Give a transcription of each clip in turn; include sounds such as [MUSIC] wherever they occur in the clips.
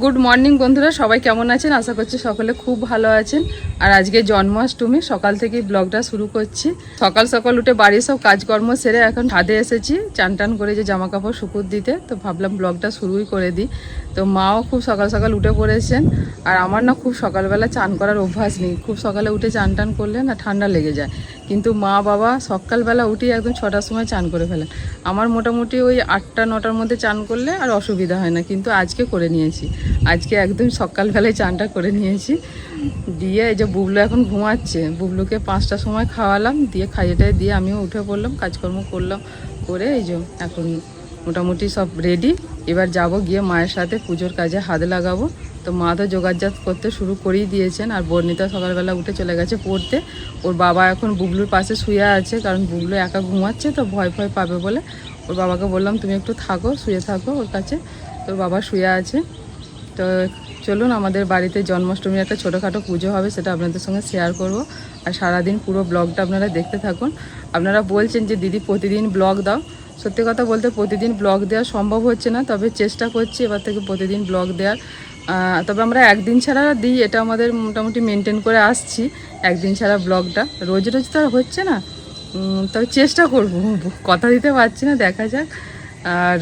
Good morning বন্ধুরা। সবাই কেমন আছেন? আশা করছি সকলে খুব ভালো আছেন। আর আজকে জন্মাষ্টমী, সকাল থেকেই ব্লগটা শুরু করছি। সকাল সকাল উঠে বাড়ির সব কাজকর্ম সেরে এখন ছাদে এসেছি। চান টান করে যে জামা কাপড় শুকুর দিতে, তো ভাবলাম ব্লগটা শুরুই করে দিই। তো মাও খুব সকাল সকাল উঠে পড়েছেন। আর আমার না খুব সকালবেলা চান করার অভ্যাস নেই। খুব সকালে উঠে চান টান করলে না ঠান্ডা লেগে যায়। কিন্তু মা বাবা সকালবেলা উঠেই একদম ছটার সময় চান করে ফেলেন আমার মোটামুটি ওই আটটা, নটার মধ্যে চান করলে আর অসুবিধা হয় না, কিন্তু আজকে করে নিয়েছি। আজকে একদম সকালবেলায় চানটা করে নিয়েছি। দিয়ে এই যে বুবলু এখন ঘুমাচ্ছে, বুবলুকে পাঁচটার সময় খাওয়ালাম, দিয়ে খাইয়েটাই দিয়ে আমিও উঠে পড়লাম, কাজকর্ম করলাম, করে এই যে এখন মোটামুটি সব রেডি এবার যাব গিয়ে মায়ের সাথে পুজোর কাজে হাত লাগাবো। তো মা তো যোগাযোগ করতে শুরু করেই দিয়েছেন আর বর্ণিতা সকালবেলা উঠে চলে গেছে পড়তে। ওর বাবা এখন বুবলুর পাশে শুয়ে আছে, কারণ বুবলু একা ঘুমাচ্ছে তো ভয় ভয় পাবে বলে। ওর বাবাকে বললাম, তুমি একটু থাকো, শুয়ে থাকো ওর কাছে। তোর বাবা শুয়ে আছে। তো চলুন, আমাদের বাড়িতে জন্মাষ্টমীর একটা ছোটোখাটো পুজো হবে, সেটা আপনাদের সঙ্গে শেয়ার করব। আর সারাদিন পুরো ব্লগটা আপনারা দেখতে থাকুন। আপনারা বলছেন যে, দিদি, প্রতিদিন ব্লগ দাও। সত্যি কথা বলতে, প্রতিদিন ব্লগ দেওয়া সম্ভব হচ্ছে না, তবে চেষ্টা করছি এবার থেকে প্রতিদিন ব্লগ দেওয়ার। তবে আমরা একদিন ছাড়া দিই, এটা আমাদের মোটামুটি মেনটেন করে আসছি, একদিন ছাড়া ব্লগটা রোজ রোজ তো আর হচ্ছে না। তবে চেষ্টা করব, কথা দিতে পারছি না, দেখা যাক। আর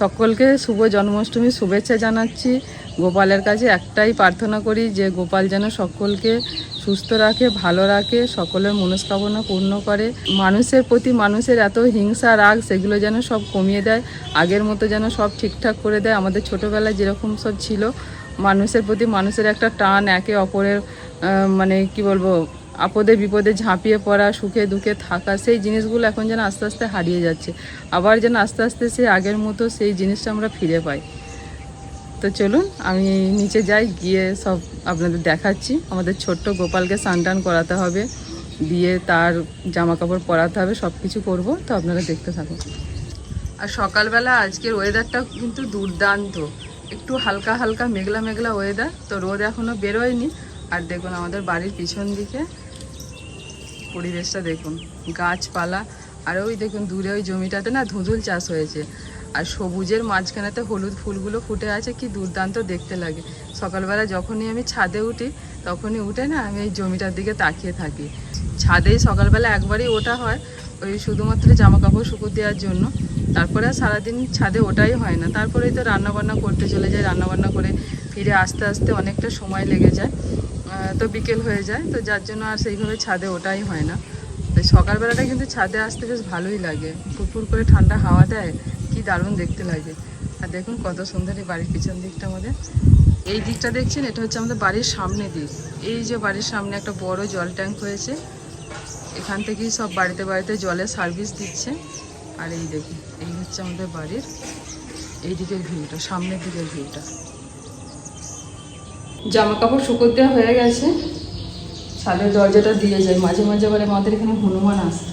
সকলকে শুভ জন্মাষ্টমীর শুভেচ্ছা জানাচ্ছি। গোপালের কাছে একটাই প্রার্থনা করি যে গোপাল যেন সকলকে সুস্থ রাখে, ভালো রাখে, সকলের মনস্কামনা পূর্ণ করে। মানুষের প্রতি মানুষের এত হিংসা, রাগ, সেগুলো যেন সব কমিয়ে দেয়, আগের মতো যেন সব ঠিকঠাক করে দেয়। আমাদের ছোটোবেলায় যেরকম সব ছিল, মানুষের প্রতি মানুষের একটা টান, একে অপরের মানে কি বলব, আপদে বিপদে ঝাঁপিয়ে পড়া, সুখে দুঃখে থাকা, সেই জিনিসগুলো এখন যেন আস্তে আস্তে হারিয়ে যাচ্ছে। আবার যেন আস্তে আস্তে সেই আগের মতো সেই জিনিসটা আমরা ফিরে পাই। তো চলুন, আমি নিচে যাই, গিয়ে সব আপনাদের দেখাচ্ছি। আমাদের ছোট্ট গোপালকে স্নান করাতে হবে, দিয়ে তার জামা কাপড় পরাতে হবে সব কিছু করব, তো আপনারা দেখতে থাকুন। আর সকালবেলা আজকের ওয়েদারটা কিন্তু দুর্দান্ত। একটু হালকা হালকা মেঘলা মেঘলা ওয়েদার তো রোদ এখনও বেরোয়নি। আর দেখুন, আমাদের বাড়ির পিছন দিকে পরিবেশটা দেখুন, গাছপালা, আর ওই দেখুন, দূরে ওই জমিটাতে না ধুঁধুল চাষ হয়েছে। আর সবুজের মাঝখানেতে হলুদ ফুলগুলো ফুটে আছে, কি দুর্দান্ত দেখতে লাগে। সকালবেলা যখনই আমি ছাদে উঠি, তখনই উঠে না আমি এই জমিটার দিকে তাকিয়ে থাকি। ছাদেই সকালবেলা একবারই ওঠা হয়, ওই শুধুমাত্র জামা কাপড় শুকুর দেওয়ার জন্য। তারপরে আর সারাদিন ছাদে ওটাই হয় না। তারপরেই তো রান্নাবান্না করতে চলে যায় রান্নাবান্না করে ফিরে আসতে আসতে অনেকটা সময় লেগে যায় তো বিকেল হয়ে যায়, তো যার জন্য আর সেইভাবে ছাদে ওটাই হয় না। তো সকালবেলাটা কিন্তু ছাদে আসতে বেশ ভালোই লাগে। ফুরফুর করে ঠান্ডা হাওয়া দেয় কি দারুণ দেখতে লাগে। আর দেখুন কত সুন্দর এই বাড়ির পিছন দিকটা আমাদের। এই দিকটা দেখছেন, এটা হচ্ছে আমাদের বাড়ির সামনে দিক। এই যে বাড়ির সামনে একটা বড় জল ট্যাঙ্ক হয়েছে, এখান থেকেই সব বাড়িতে বাড়িতে জলের সার্ভিস দিচ্ছে। আর এই দেখুন, এই হচ্ছে আমাদের বাড়ির এই দিকের ভিউটা, সামনের দিকের ভিউটা। জামা কাপড় শুকোতে হয়ে গেছে। ছাদের দরজাটা দিয়ে যায়। মাঝে মাঝে আবার আমাদের এখানে হনুমান আসে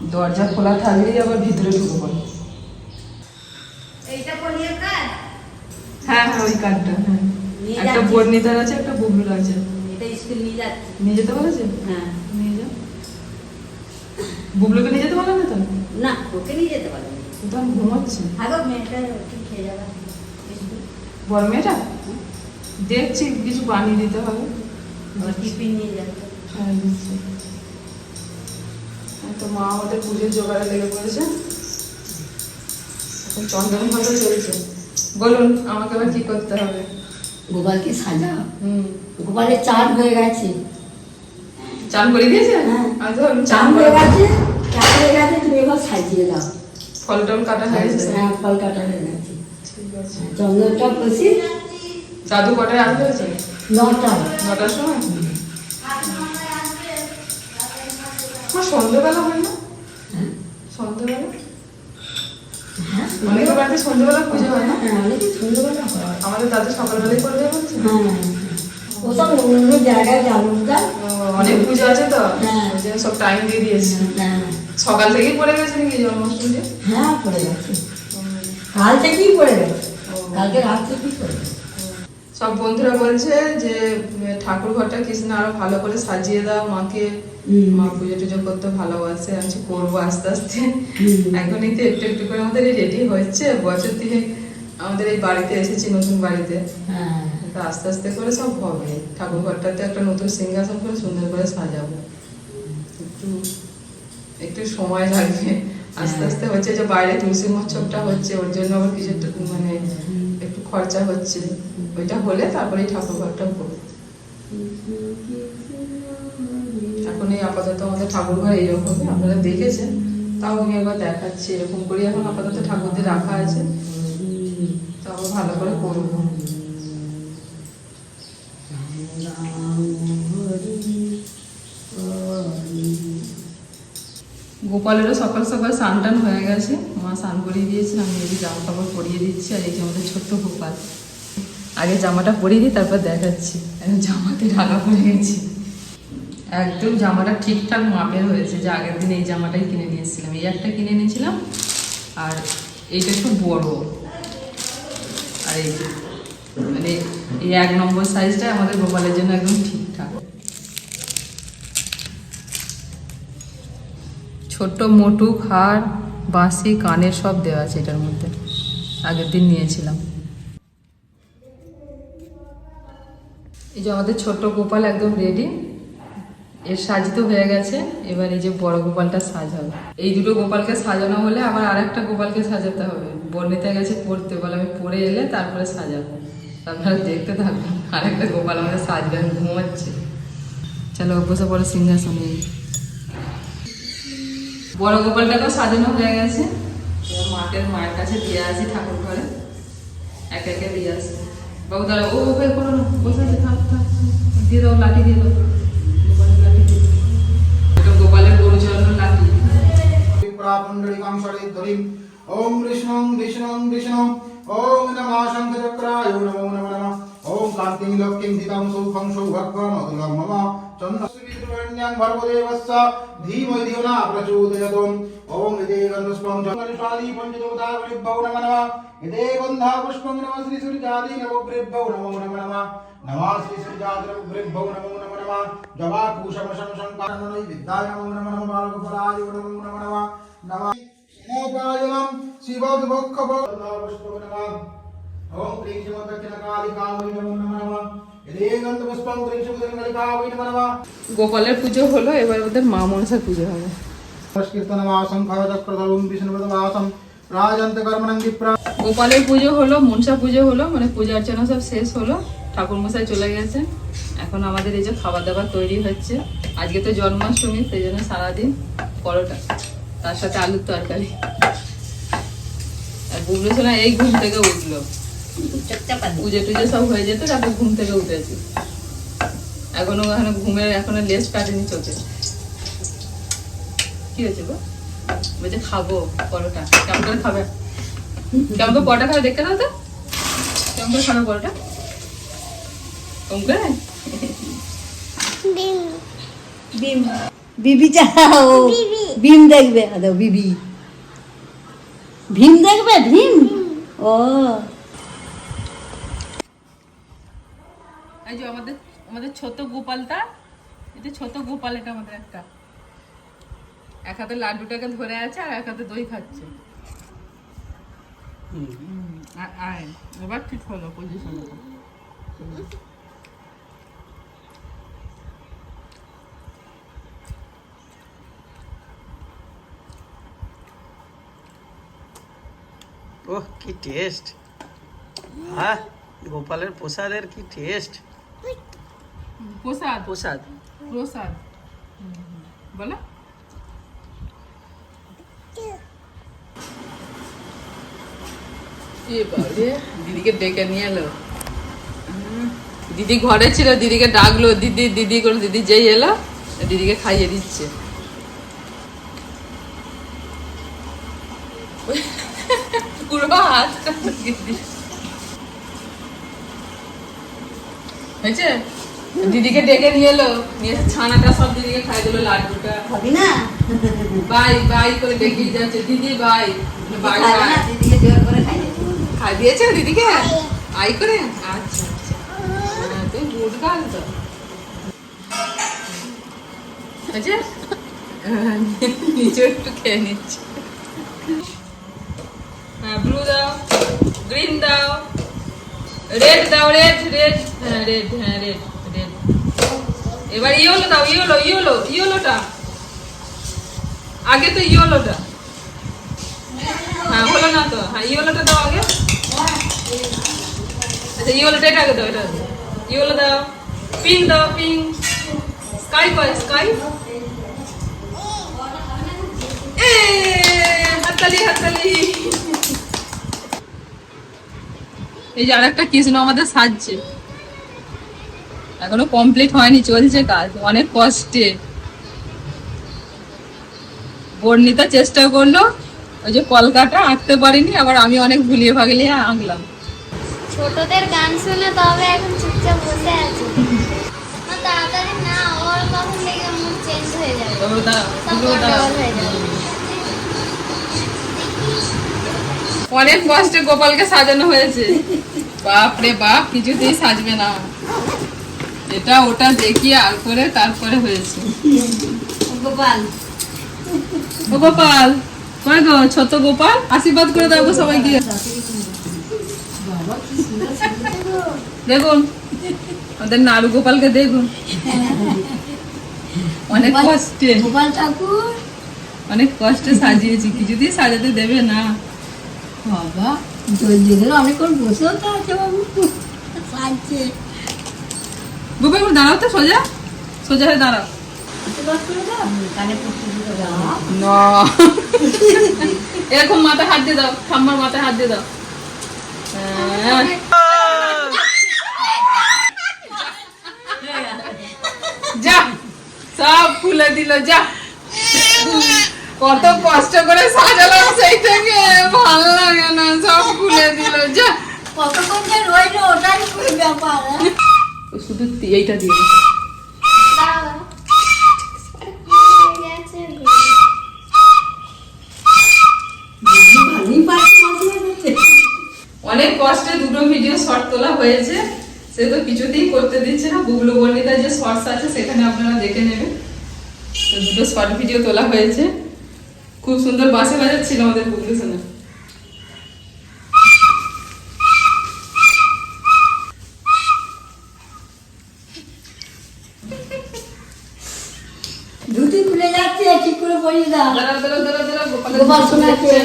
দরজা খোলা থাকলেই আবার ভিতরে ঢুকে পড়ে এইটা হ্যাঁ হ্যাঁ ওই কার্ডটা হ্যাঁ। একটা। বর্ণিতার আছে একটা বুবলুর আছে। এটা স্কুল নিয়ে যাচ্ছি। নিয়ে যেতে হ্যাঁ। নিয়ে যাও। বুবলুকে নিয়ে যেতে পারো না তো না ওকে নিয়ে যেতে ও তো আমি ঘুমাচ্ছি। আগো মেয়েটা খেয়ে যাবে। বড় মেয়েটা? দেখছি কিছু বানিয়ে দিতে হবে। টিফিন নিয়ে যাবে। হ্যাঁ দিচ্ছি। এই তো মা আমাদের পুজোর জোগাড়ে লেগে পড়েছে। এখন চন্দন ভালো চলছে। বলুন আমাকে আবার কি করতে হবে? গোপালকে সাজাও হুম। গোপালের চান হয়ে গেছে। চান করে দিয়েছে? হ্যাঁ। চান হয়ে গেছে চান হয়ে গেছে তুমি এবার সাজিয়ে দাও। ফল টল কাটা হয়ে গেছে? হ্যাঁ ফল কাটা হয়ে গেছে। ঠিক আছে। চন্দনটা খুশি দাদু কটায় আসবে? হয়েছে নটা নটার সময়? মা সন্ধ্যেবেলা হয় না? হ্যাঁ সন্ধ্যেবেলা? হ্যাঁ? অনেকের বাড়িতে সন্ধ্যেবেলা পুজো হয় না? হ্যাঁ সন্ধ্যেবেলা হয়। আমাদের দাদু সকালবেলায় করবে বলছে। হ্যাঁ ওসব অন্য জায়গায় যাব অনেক পুজো আছে তো? হ্যাঁ। সব টাইম দিয়ে দিয়েছে। হ্যাঁ সকাল থেকেই পড়ে গেছে নাকি জন্মাষ্টমী হ্যাঁ পড়ে গেছে। কাল থেকেই পড়ে গেছে। কালকে রাত থেকেই পড়ে গেছে সব বন্ধুরা বলছে যে ঠাকুর ঘরটা কৃষ্ণ আরও ভালো করে সাজিয়ে দাও মাকে। মা পুজো টুজো করতে ভালোবাসে আমি করব আস্তে আস্তে। এখনই তো একটু একটু করে আমাদের রেডি হচ্ছে বছর দিনে আমাদের এই বাড়িতে এসেছি নতুন বাড়িতে। হ্যাঁ। আস্তে আস্তে করে সব হবে। ঠাকুর ঘরটাতে একটা নতুন সিংহাসন করে সুন্দর করে সাজাবো। একটু একটু সময় লাগবে। আস্তে আস্তে হচ্ছে যে বাইরে তুলসী মহোৎসবটা হচ্ছে ওর জন্য আবার কিছু একটা মানে খরচা হচ্ছে। ওইটা হলে তারপরে ঠাকুর ঘরটা করব এখন এই আপাতত আমাদের ঠাকুর ঘর এইরকমই, আপনারা দেখেছেন? তাও আমি একবার দেখাচ্ছি, এরকম করে এখন আপাতত ঠাকুরদের রাখা আছে। তাও ভালো করে করব। গোপালেরও সকাল সকাল স্নান টান হয়ে গেছে। মা স্নান করিয়ে দিয়েছে আমি এই জামা কাপড় পরিয়ে দিচ্ছি, আর এই যে আমাদের ছোট্ট গোপাল। আগে জামাটা পরিয়ে দিই, তারপর দেখাচ্ছি। জামাতে ঢাকা পড়ে গেছি। একদম জামাটা ঠিকঠাক মাপের হয়েছে, যে আগের দিন এই জামাটাই কিনে নিয়েছিলাম। এই একটা কিনে নিয়েছিলাম আর এইটা একটু বড়। আর এই মানে এই এক নম্বর সাইজটা আমাদের গোপালের জন্য একদম ঠিকঠাক। ছোট্ট মোটু খাড় বাঁশি, কানের সব দেওয়া আছে এটার মধ্যে। আগের দিন নিয়েছিলাম। এই যে আমাদের ছোট্ট গোপাল একদম রেডি এর সাজিত হয়ে গেছে। এবার এই যে বড় গোপালটা সাজাবে। এই দুটো গোপালকে সাজানো হলে আবার আরেকটা গোপালকে সাজাতে হবে। বর্ণিতে গেছে পড়তে। বলে আমি পড়ে এলে তারপরে সাজাবো। আপনারা দেখতে থাকবেন আরেকটা গোপাল আমাদের সাজবে আমি ঘুমাচ্ছে। চলো বসে পড়ো সিংহাসনে বড় গোপালটাকেও সাজানো হয়ে গেছে। মাটের মায়ের কাছে দিয়ে আসি ঠাকুর ঘরে। এক একে দিয়ে আসি। বাবু দাঁড়া ও, ওকে করো না। বসে আছে, থাক থাক দিয়ে দাও, লাঠি দিয়ে দাও। গোপালের গরু চড়ানোর ওম কৃষ্ণং কৃষ্ণং কৃষ্ণং। ওম নম শঙ্খচক্রায় নমো। ॐ कान्तिं लक्ष्मीं धितां सौखं सौभाग्यमतुलं मम चन्द्रस्मितृण्यं भर्गदेवस्य धीमहि धियो न प्रचोदयतुम् ॐ यदे गन्धस्पं चन्द्रशाली पञ्चदेवता गुरुभ्यौ नमः नमः यदे गन्धा पुष्पं नमः श्रीसूर्यादि नवग्रेभ्यौ नमो नमः नमः नमः श्रीसूर्यादि नवग्रेभ्यौ नमो नमः नमः जवाकुशमशं शङ्करननै विद्याय नमो नमः नमः बालगोपालाय नमो नमः नमः नमः मोपायनं शिवविभक्षपुष्पं नमः ఓం క్లీం శ్రీమద్వక్షిణకాళికావై నమః গোপালের পুজো হলো এবার ওদের মা মনসার পুজো হবে। গোপালের পুজো হলো মনসা পুজো হলো মানে পূজা অর্চনা সব শেষ হলো ঠাকুর মশাই চলে গেছেন। এখন আমাদের এই যে খাবার দাবার তৈরি হচ্ছে। আজকে তো জন্মাষ্টমী সেই জন্য সারাদিন পরোটা তার সাথে আলুর তরকারি। আর বুবলু এই ঘুম থেকে উঠল। পুজো টুজো সব হয়ে যেত তারপর ঘুম থেকে উঠেছে। এখনও এখনও ঘুমের এখনও লেস কাটেনি চোখে। কি হয়েছে গো? বলছে খাব পরোটা। কেমন করে খাবে? কেমন করে পরোটা খাবে দেখতে দাও তো। কেমন করে খাবে পরোটা? কেমন করে? বিবি চাও। ভীম দেখবে। আদৌ বিবি। ভীম দেখবে? ভীম। ও। এই যে আমাদের আমাদের ছোট গোপালটা, এই যে ছোট গোপাল এটা আমাদের একটা। এক হাতে লাড্ডুটাকে ধরে আছে আর এক হাতে দই খাচ্ছে। আয়, এবার ঠিক হলো পজিশন ওহ, কি টেস্ট হ্যাঁ গোপালের প্রসাদের কি টেস্ট প্রসাদ। প্রসাদ। প্রসাদ। বলো। দিদিকে ডেকে নিয়ে এলো। দিদি ঘরে ছিল দিদিকে ডাকলো দিদি দিদি করে দিদি যেই এলো দিদিকে খাইয়ে দিচ্ছে। পুরো হাতটা দিদি হয়েছে? দিদিকে ডেকে নিয়ে এলো। নিয়ে ছানাটা সব দিদিকে খাই দিলো লাড্ডুটা। খাবি না? বাই বাই করে দেখিয়ে যাচ্ছে। দিদি বাই। বাই দিদিকে জোর করে খাই দিয়েছে। খাই দিয়েছে দিদিকে? আই করে? আচ্ছা আচ্ছা। হ্যাঁ, তুই গুড গার্ল তো। আচ্ছা হ্যাঁ, নিচে একটু খেয়ে নিচ্ছি। হ্যাঁ ব্লু দাও গ্রিন দাও। রেড দাও রেড রেড হ্যাঁ রেড হ্যাঁ রেড রেড এবার ইয়েলো দাও ইয়েলো ইয়েলো ইয়েলোটা আগে তো ইয়েলোটা হ্যাঁ হলো না তো। হ্যাঁ ইয়েলোটা দাও আগে। আচ্ছা ইয়েলোটা এটা আগে দাও, এটা ইয়েলো দাও। পিঙ্ক দাও পিঙ্ক স্কাই কয়? স্কাই এ হাততালি হাততালি। এই যে আর আরেকটা কৃষ্ণ আমাদের সাজছে এখনও কমপ্লিট হয়নি চলছে কাজ অনেক কষ্টে। বর্ণিতা চেষ্টা করল ওই যে কলকাটা আঁকতে পারিনি আবার আমি অনেক ভুলিয়ে ভাগলিয়ে আঁকলাম। ছোটদের গান শুনে তবে এখন চুপচাপ বসে আছে। তাড়াতাড়ি না ওর কখন থেকে মুড চেঞ্জ হয়ে যাবে। অনেক কষ্টে গোপালকে সাজানো হয়েছে। বাপ রে বাপ কিছুতেই সাজবে না। এটা ওটা দেখিয়ে আর করে তারপরে হয়েছে। গোপাল। ও গোপাল কয় গো ছোট গোপাল? আশীর্বাদ করে দেবো সবাইকে। দেখুন আমাদের নাড়ু গোপালকে দেখুন। অনেক কষ্টে। গোপাল ঠাকুর। অনেক কষ্টে সাজিয়েছি কিছুতেই সাজাতে দেবে না। বাবা জলদিদের অনেকক্ষণ বসেও তো আছে বাবু। একটু দাঁড়াও তো সোজা। সোজা হয়ে দাঁড়াও। এরকম মাথা হাত দিয়ে দাও ঠাম্মার মাথায় হাত দিয়ে দাও। হ্যাঁ। যা সব খুলে দিল যা। কত কষ্ট করে সাজালাম সেই থেকে ভালো লাগে না সব খুলে দিল। যা। কতক্ষণ যে রইল ওটাই ব্যাপার হ্যাঁ? শুধু এইটা দিয়ে। অনেক কষ্টে দুটো ভিডিও শর্ট তোলা হয়েছে। সে তো কিছুতেই করতে দিচ্ছে না। গুগলো বর্ণিতা যে শর্টস আছে সেখানে আপনারা দেখে নেবেন। তো দুটো শর্ট ভিডিও তোলা হয়েছে। খুব সুন্দর বাসে বাজাচ্ছিল আমাদের ধুতি খুলে যাচ্ছে ঠিক করে দাও। গোপাল শোনাচ্ছে।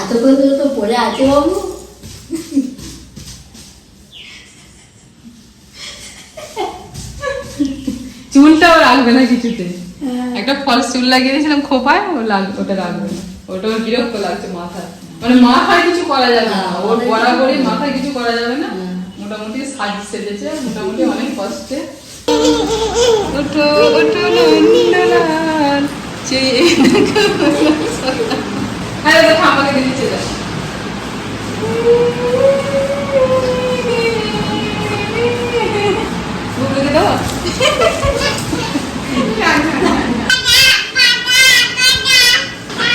এতক্ষণ ধরে তো পড়ে আছে বাবু। চুলটাও রাখবে না কিছুতে। একটা ফলস চুল লাগিয়ে দিয়েছিলাম খোপায় ও লাগ ওটা লাগবে ওটা বিরক্ত লাগছে মাথায়। মানে মাথায় কিছু করা যাবে না। ওর বরাবরই মাথায় কিছু করা যাবে না। মোটামুটি সাজ সেজেছে মোটামুটি অনেক কষ্টে। ওঠো ওঠো নন্দলাল। হ্যাঁ দেখো আমাকে দিচ্ছে দাও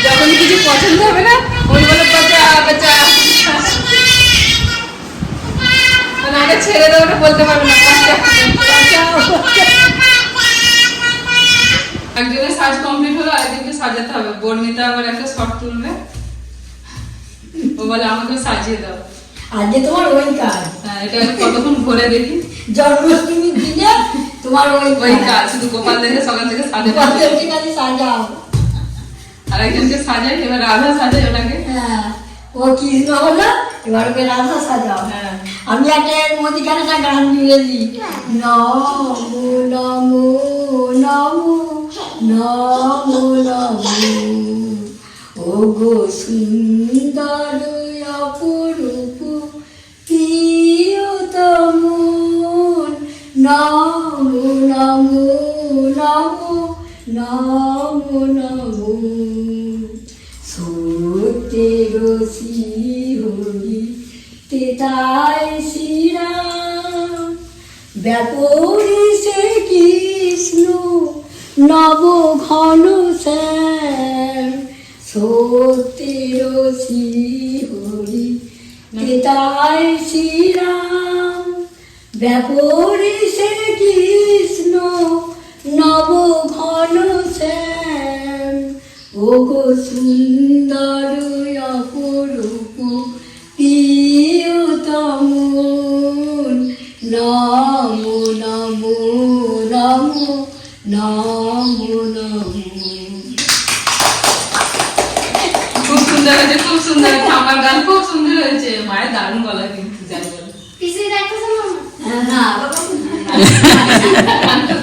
যখন কিছু পছন্দ হবে না? ওই বলে বাচ্চা বাচ্চা মানে আগে ছেড়ে দাও ওটা বলতে পারবে না। একজনের সাজ কমপ্লিট হলো আরেকজনকে সাজাতে হবে। বর্ণিতা আবার একটা শর্ট তুলবে। ও বলে আমাকে সাজিয়ে দাও। আজকে তোমার ওই কাজ। হ্যাঁ, এটা কতক্ষণ ঘুরে দেখি? জন্মাষ্টমীর দিনে তোমার ওই ওই কাজ। শুধু গোপাল দেখে সকাল থেকে সাজে। গোপালকে কাজে সাজাও। আর একজনকে সাজাই এবার রাধা সাজাই ওটাকে হ্যাঁ ও কৃষ্ণ হলো? এবার ওকে রাধা সাজাও। হ্যাঁ। আমি একটা মধ্যেখানে একটা গান দিয়ে দিই নমো নমো নমো নমো নমো। ও গো সুন্দর অপরূপ প্রিয়তম নমো নমো নমো নমো নমো হরি তেতাই সে কৃষ্ণ নব ঘন শ্যাম সত্যের হরি তেতাই শ্রীরাম ব্যাপরি সে কৃষ্ণ, নব ঘন শ্যাম। ওগো সুন্দর অপরূপ প্রিয়তম নাম নাম রাম নাম নাম খুব সুন্দর হয়েছে খুব সুন্দর হয়েছে। আমার গান খুব সুন্দর হয়েছে। মায়ের দারুণ গলা কিন্তু যাই বলো পিছিয়ে দেখো হ্যাঁ, হ্যাঁ। [LAUGHS]